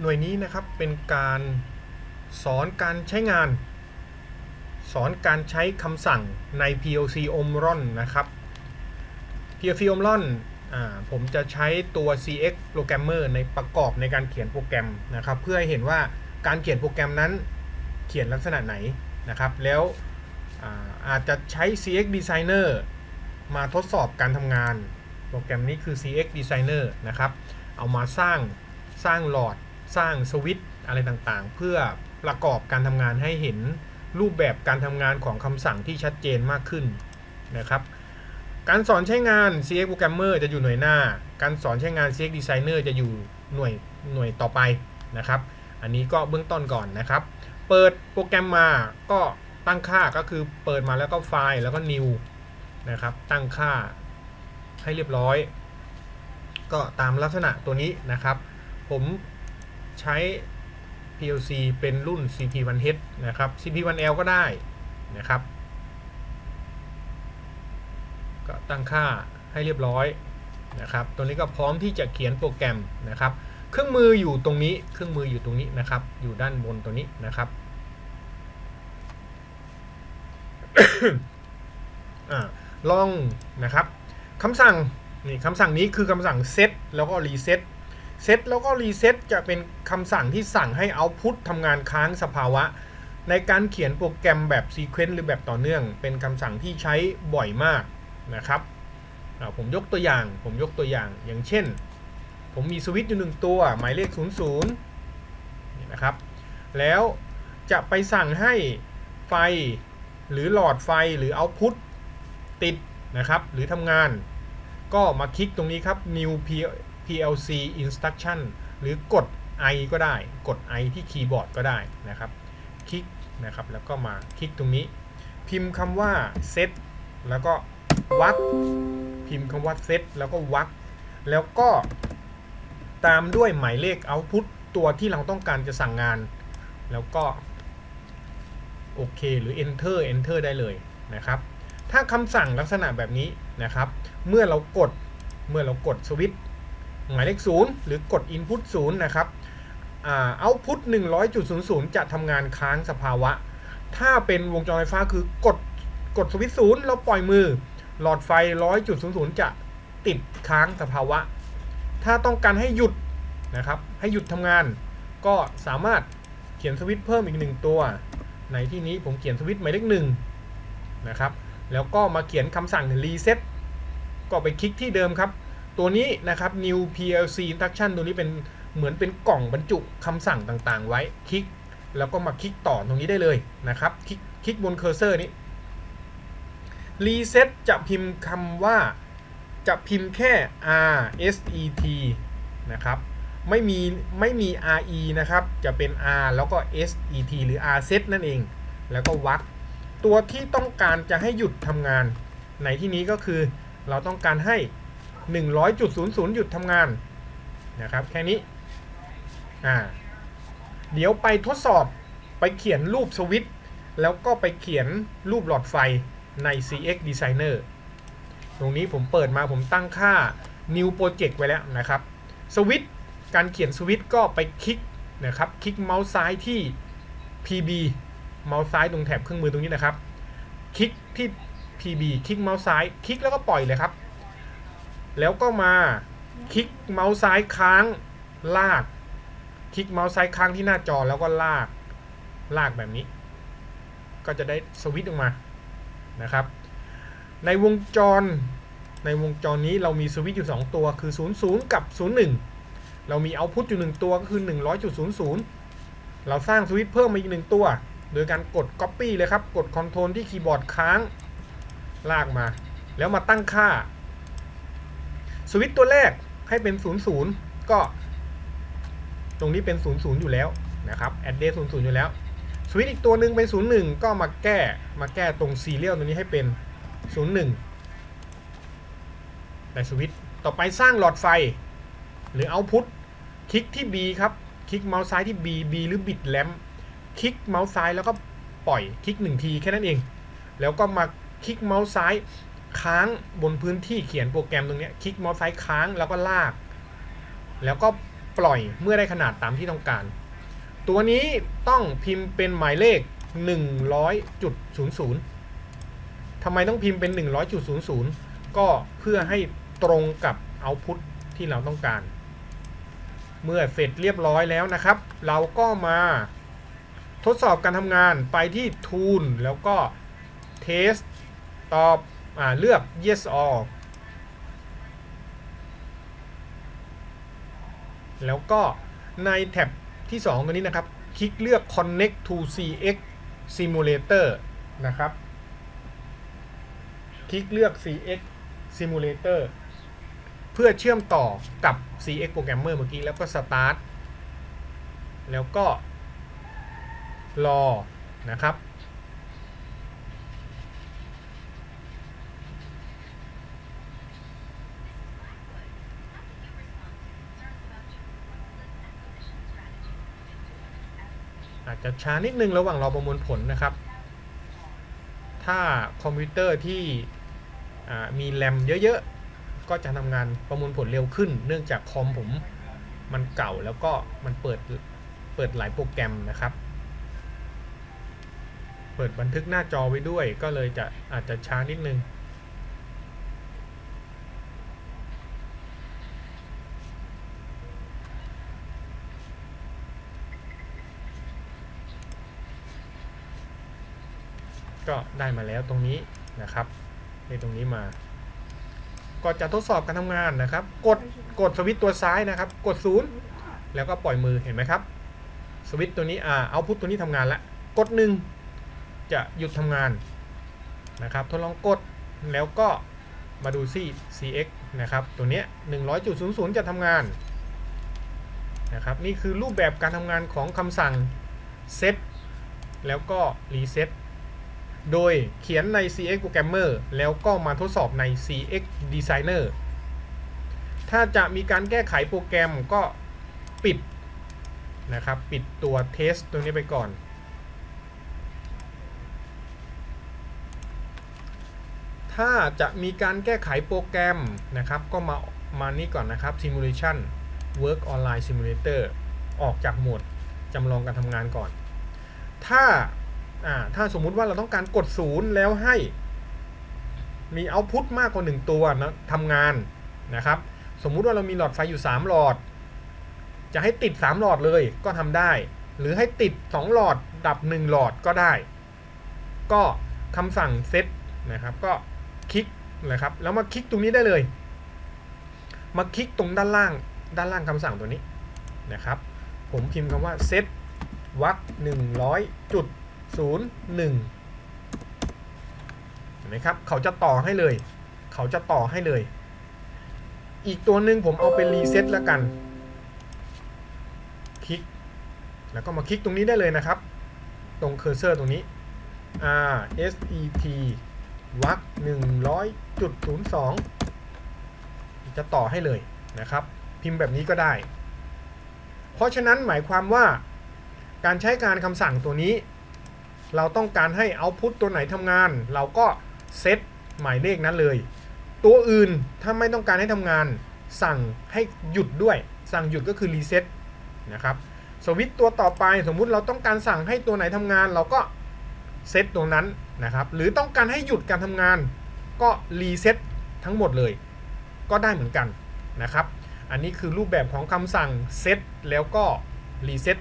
หน่วยนี้นะครับเป็นการสอนการใช้งาน สอนการใช้คำสั่งใน PLC Omron นะครับ PLC Omron ผมจะใช้ตัว CX Programmer ในประกอบในการเขียนโปรแกรมนะครับ เพื่อให้เห็นว่าการเขียนโปรแกรมนั้นเขียนลักษณะไหนนะครับ แล้วอาอาจจะใช้ CX Designer มาทดสอบการทำงาน โปรแกรมนี้คือ CX Designer นะครับ เอามาสร้างสร้างหลอด สร้างสวิตอะไรต่างๆ เพื่อประกอบการทำงานให้เห็นรูปแบบการทำงานของคำสั่งที่ชัดเจนมากขึ้นนะครับ การสอนใช้งาน CX Programmer จะอยู่หน่วยหน้า การสอนใช้งาน CX Designer จะอยู่หน่วยหน่วยต่อไปนะครับ อันนี้ก็เบื้องต้นก่อนนะครับ เปิดโปรแกรมมาก็ตั้งค่าก็คือเปิดมาแล้วก็ไฟล์แล้วก็ new นะครับ ตั้งค่าให้เรียบร้อย ก็ตามลักษณะตัวนี้นะครับ ผม ใช้ PLC เป็นรุ่น CP1H นะครับ CP1L ก็ได้นะครับ ก็ตั้งค่าให้เรียบร้อยนะครับ ตัวนี้ก็พร้อมที่จะเขียนโปรแกรมนะครับ เครื่องมืออยู่ตรงนี้ เครื่องมืออยู่ตรงนี้นะครับ อยู่ด้านบนตัวนี้นะครับอ่าลองนะครับคำสั่งนี่คำสั่งนี้คือคำสั่ง set แล้วก็รีเซต reset set แล้วก็ reset จะเป็นคำสั่งที่สั่งให้ output ทำงานค้างสภาวะ ในการเขียนโปรแกรมแบบ sequence หรือแบบต่อเนื่อง เป็นคำสั่งที่ใช้บ่อยมากนะครับผมยกตัวอย่าง ผมยกตัวอย่าง อย่างเช่น ผมมีสวิตช์อยู่หนึ่งตัว หมายเลข 00นี่นะครับ แล้วจะไปสั่งให้ไฟหรือหลอดไฟหรือ output ติดนะครับ หรือทำงาน ก็มาคลิกตรงนี้ครับ new PLC instruction หรือกด I ก็ได้ กด I ที่คีย์บอร์ดก็ได้นะครับ คลิกนะครับแล้วก็มาคลิกตรงนี้ พิมพ์คำว่า set แล้วก็วักพิมพ์คำว่า set แล้วก็วักแล้วก็ตามด้วยหมายเลข output ตัวที่เราต้องการจะสั่งงาน แล้วก็โอเคหรือ enter enter ได้เลยนะครับ ถ้าคำสั่งลักษณะแบบนี้นะครับ เมื่อเรากด เมื่อเรากดสวิตช์ หมายเลข0หรือกด input 0นะครับเอ่า output 100.00 จะทำงานค้างสภาวะ ถ้าเป็นวงจรไฟฟ้าคือกดกดสวิตช์0แล้วปล่อยมือ หลอดไฟ 100.00 จะติดค้างสภาวะ ถ้าต้องการให้หยุดนะครับ ให้หยุดทำงาน ก็สามารถเขียนสวิตช์เพิ่มอีกหนึ่งตัว ในที่นี้ผมเขียนสวิตช์หมายเลขหนึ่งนะครับ แล้วก็มาเขียนคำสั่ง reset ก็ไปคลิกที่เดิมครับ ตัวนี้นะครับ new PLC instruction ตัวนี้เป็นเหมือนเป็นกล่องบรรจุคำสั่งต่างๆ ไว้คลิก แล้วก็มาคลิกต่อตรงนี้ได้เลยนะครับ คลิกคลิกบนเคอร์เซอร์นี้ reset จะพิมพ์คำว่าจะพิมพ์แค่ R S E T นะครับ ไม่มีไม่มี R E นะครับ จะเป็น R แล้วก็ S E T หรือ R set นั่นเอง แล้วก็วักตัวที่ต้องการจะให้หยุดทำงาน ในที่นี้ก็คือเราต้องการให้ 100.00 หยุดทำงานนะครับแค่นี้อ่าเดี๋ยวไปทดสอบไปเขียนรูปสวิตช์แล้วก็ไปเขียนรูปหลอดไฟใน CX Designer ตรงนี้ผมเปิดมาผมตั้งค่า New Project ไว้แล้วนะครับสวิตช์การเขียนสวิตช์ก็ไปคลิกนะครับคลิกเมาส์ซ้ายที่ PB เมาส์ซ้ายตรงแถบเครื่องมือตรงนี้นะครับ คลิกที่ PB คลิกเมาส์ซ้าย คลิกแล้วก็ปล่อยเลยครับ แล้วก็มาคลิกเมาส์ซ้ายค้างลาก คลิกเมาส์ซ้ายค้างที่หน้าจอแล้วก็ลาก ลากแบบนี้ ก็จะได้สวิตช์ออกมานะครับ ในวงจรในวงจรนี้เรามีสวิตช์อยู่ 2 ตัวคือ 00 กับ 01 เรามีเอาพุตอยู่ 1 ตัวก็คือ 100.00 เราสร้างสวิตช์เพิ่มมาอีก 1 ตัว โดยการกด Copy เลยครับ กด Ctrl ที่คีย์บอร์ดค้าง ลากมา แล้วมาตั้งค่า วิตตัวแรกให้เป็น 00 ก็ ตรงนี้เป็น 00 อยู่แล้วนะครับ address 00 อยู่แล้ว สวิตอีกตัวหนึ่งเป็น 01 ก็มาแก้มาแก้ตรงซีเรียลตัวนี้ให้เป็น 01ในสวิตต่อไปสร้างหลอดไฟ หรือ output คลิกที่ B ครับ คลิกเมาส์ซ้ายที่ B B หรือ bit lamp คลิกเมาส์ซ้ายแล้วก็ปล่อยคลิก1ทีแค่นั้นเอง แล้วก็มาคลิกเมาส์ซ้าย ค้างบนพื้นที่เขียนโปรแกรมตรงนี้คลิกเมาส์ซ้ายค้างแล้วก็ลาก แล้วก็ปล่อยเมื่อได้ขนาดตามที่ต้องการ ตัวนี้ต้องพิมพ์เป็นหมายเลข 100.00ทำไมต้องพิมพ์เป็น 100.00 ก็เพื่อให้ตรงกับเอาพุทที่เราต้องการ เมื่อเสร็จเรียบร้อยแล้วนะครับ เราก็มาทดสอบการทำงานไปที่ Tool แล้วก็ Test ตอบ เลือก Yes or แล้วก็ในแท็บที่ 2 ตัวนี้นะครับ คลิกเลือก Connect to CX Simulator นะครับ คลิกเลือก CX Simulator เพื่อเชื่อมต่อกับ CX Programmer เมื่อกี้ แล้วก็ Start แล้วก็รอนะครับ อาจจะช้านิดนึงระหว่างรอประมวลผลนะครับ ถ้าคอมพิวเตอร์ที่มีแรมเยอะๆ ก็จะทำงานประมวลผลเร็วขึ้น เนื่องจากคอมผมมันเก่าแล้วก็มันเปิดเปิดหลายโปรแกรมนะครับ เปิดบันทึกหน้าจอไว้ด้วยก็เลยจะอาจจะช้านิดนึง ก็ได้มาแล้วตรงนี้นะครับในตรงนี้มา ก็จะทดสอบการทำงานนะครับ กดกดสวิตตัวซ้ายนะครับ กดศูนย์แล้วก็ปล่อยมือเห็นไหมครับ สวิตตัวนี้อ่าเอาพุทตัวนี้ทำงานล้วกดหนึ่งจะหยุดทำงานนะครับทดลองกดแล้วก็มาดูซี่ cx นะครับ ตัวเนี้ย100.00 จะทำงานนะครับ นี่คือรูปแบบการทำงานของคำสั่ง set แล้วก็ reset โดยเขียนใน CX Programmer แล้วก็มาทดสอบใน CX Designer ถ้าจะมีการแก้ไขโปรแกรมก็ปิดนะครับ ปิดตัว test ตัวนี้ไปก่อน ถ้าจะมีการแก้ไขโปรแกรมนะครับ ก็มา มานี่ก่อนนะครับ Simulation Work Online Simulator ออกจากโหมดจำลองการทำงานก่อน ถ้า อ่าถ้าสมมุติว่าเราต้องการกดศูนย์แล้วให้ มีเอาพุตมากกว่า1ตัวนะทำงานนะครับ สมมุติว่าเรามีหลอดไฟอยู่ 3 หลอด จะให้ติด 3 หลอดเลยก็ทำได้ หรือให้ติด 2 หลอดดับ 1 หลอดก็ได้ ก็คำสั่งเซตนะครับก็คลิกนะครับแล้วมาคลิกตรงนี้ได้เลย มาคลิกตรงด้านล่างด้านล่างคำสั่งตัวนี้นะครับ ผมพิมพ์คำว่า set วัก100จุด ศูนย์หนึ่งเห็นไหมครับ เขาจะต่อให้เลย เขาจะต่อให้เลย อีกตัวหนึ่งผมเอาเป็นรีเซ็ตแล้วกัน คลิก แล้วก็มาคลิกตรงนี้ได้เลยนะครับ ตรงเคอร์เซอร์ตรงนี้ R S E T วัก100.02จะต่อให้เลยนะครับ พิมพ์แบบนี้ก็ได้ เพราะฉะนั้นหมายความว่าการใช้การคำสั่งตัวนี้ เราต้องการให้เอาพุตตัวไหนทำงาน เราก็เซตหมายเลขนั้นเลย ตัวอื่นถ้าไม่ต้องการให้ทำงาน สั่งให้หยุดด้วย สั่งหยุดก็คือรีเซ็ตนะครับสวิตตัวต่อไปสมมุติเราต้องการสั่งให้ตัวไหนทำงาน เราก็เซตตัวนั้นนะครับหรือต้องการให้หยุดการทำงาน ก็รีเซ็ตทั้งหมดเลย ก็ได้เหมือนกันนะครับ อันนี้คือรูปแบบของคำสั่งเซตแล้วก็รีเซ็ต